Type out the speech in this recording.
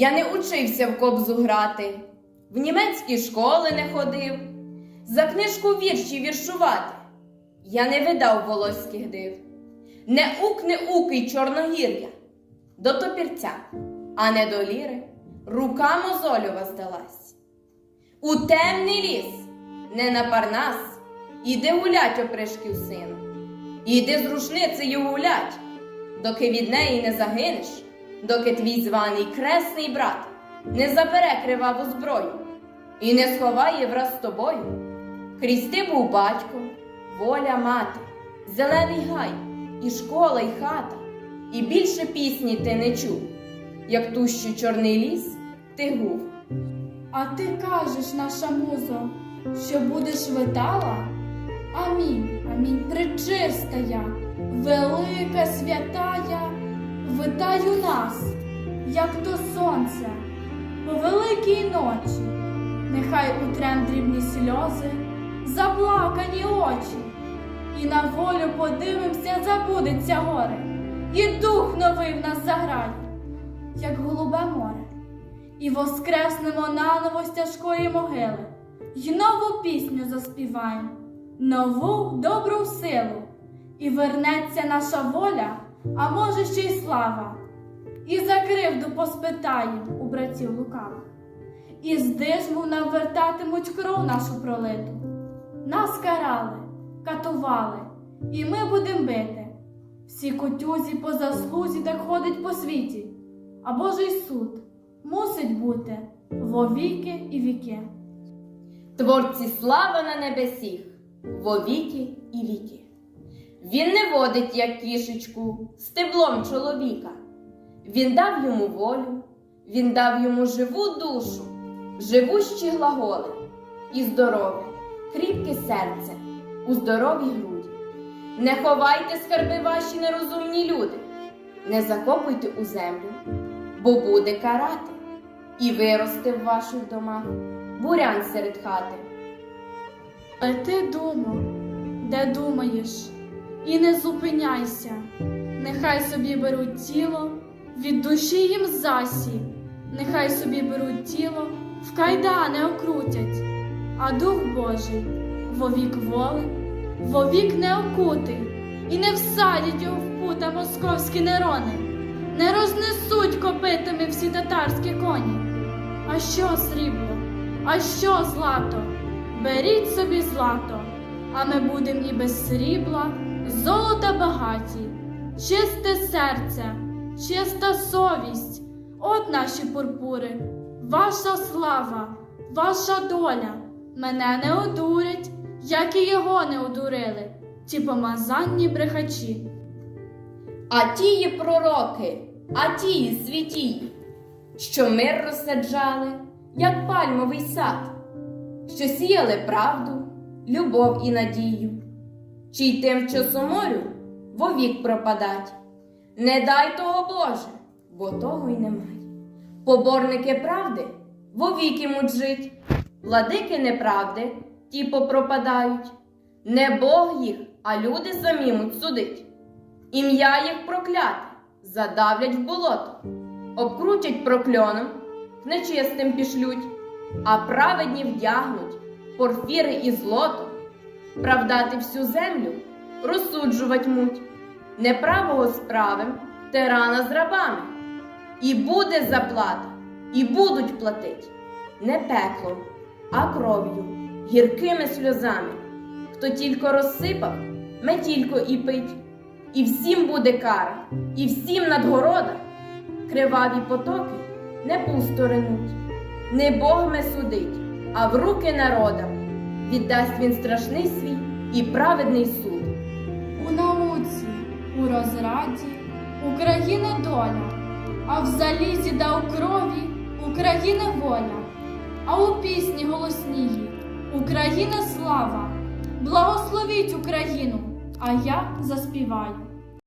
Я не учився в кобзу грати, в німецькі школи не ходив, за книжку вірші віршувати. Я не видав волоських див, не ук, не укий чорногір'я, до топірця, а не до ліри, рука мозолюва здалась. У темний ліс, не на парнас, іди гулять опришків сину, іди з рушницею гулять, доки від неї не загинеш, доки твій званий кресний брат не забере криваву зброю і не сховає враз з тобою. Крізь ти був батько, воля мати, зелений гай, і школа, і хата, і більше пісні ти не чув, як ту, що чорний ліс ти гув. А ти кажеш, наша музо, що будеш витала? Амінь, амінь, пречистая, велика святая, витаю нас, як то сонце, по великій ночі, нехай утрем дрібні сльози, заплакані очі, і на волю подивимся, забудеться горе, і дух новий в нас заграє, як голубе море. І воскреснемо наново з тяжкої могили, й нову пісню заспіваємо, нову добру силу, і вернеться наша воля, а може ще й слава, і за кривду поспитаєм у братів лукавих, і з дижму нам вертатимуть кров нашу пролиту. Нас карали, катували, і ми будем бити. Всі котюзі по заслузі так ходить по світі, а Божий суд мусить бути вовіки і віки. Творці слава на небесіх, вовіки і віки. Він не водить, як кішечку, стеблом чоловіка. Він дав йому волю, він дав йому живу душу, живущі глаголи і здоров'я, кріпке серце, у здоровій груді. Не ховайте скарби ваші нерозумні люди, не закопуйте у землю, бо буде карати, і виросте в ваших домах бурян серед хати. Але ти думав, де думаєш, і не зупиняйся. Нехай собі беруть тіло, від душі їм засіб, нехай собі беруть тіло, в кайдани окрутять, а Дух Божий вовік воли, вовік не окутий, і не всадять його в пута московські нерони, не рознесуть копитами всі татарські коні. А що срібло? А що злато? Беріть собі злато, а ми будем і без срібла, золота багаті, чисте серце, чиста совість, от наші пурпури, ваша слава, ваша доля. Мене не одурять, як і його не одурили, ті помазанні брехачі. А тії пророки, а тії святії, що мир розсаджали, як пальмовий сад, що сіяли правду, любов і надію, чий тим часоморю вовік пропадать. Не дай того Боже, бо того й немає. Поборники правди вовік імуть жить, владики неправди ті попропадають. Не Бог їх, а люди самі муть судить. Ім'я їх прокляте, задавлять в болото, обкрутять прокльоном, нечистим пішлють, а праведні вдягнуть порфіри і злото, правдати всю землю, розсуджувать муть, неправого з правим, тирана з рабами. І буде заплата, і будуть платить не пеклом, а кров'ю, гіркими сльозами. Хто тільки розсипав, ме тільки і пить. І всім буде кара, і всім надгорода. Криваві потоки не пусто ринуть. Не Бог ме судить, а в руки народа віддасть він страшний свій і праведний суд. У науці, у розраді України доля, а в залізі да у крові України воля, а у пісні голоснії Україна слава, благословіть Україну, а я заспіваю.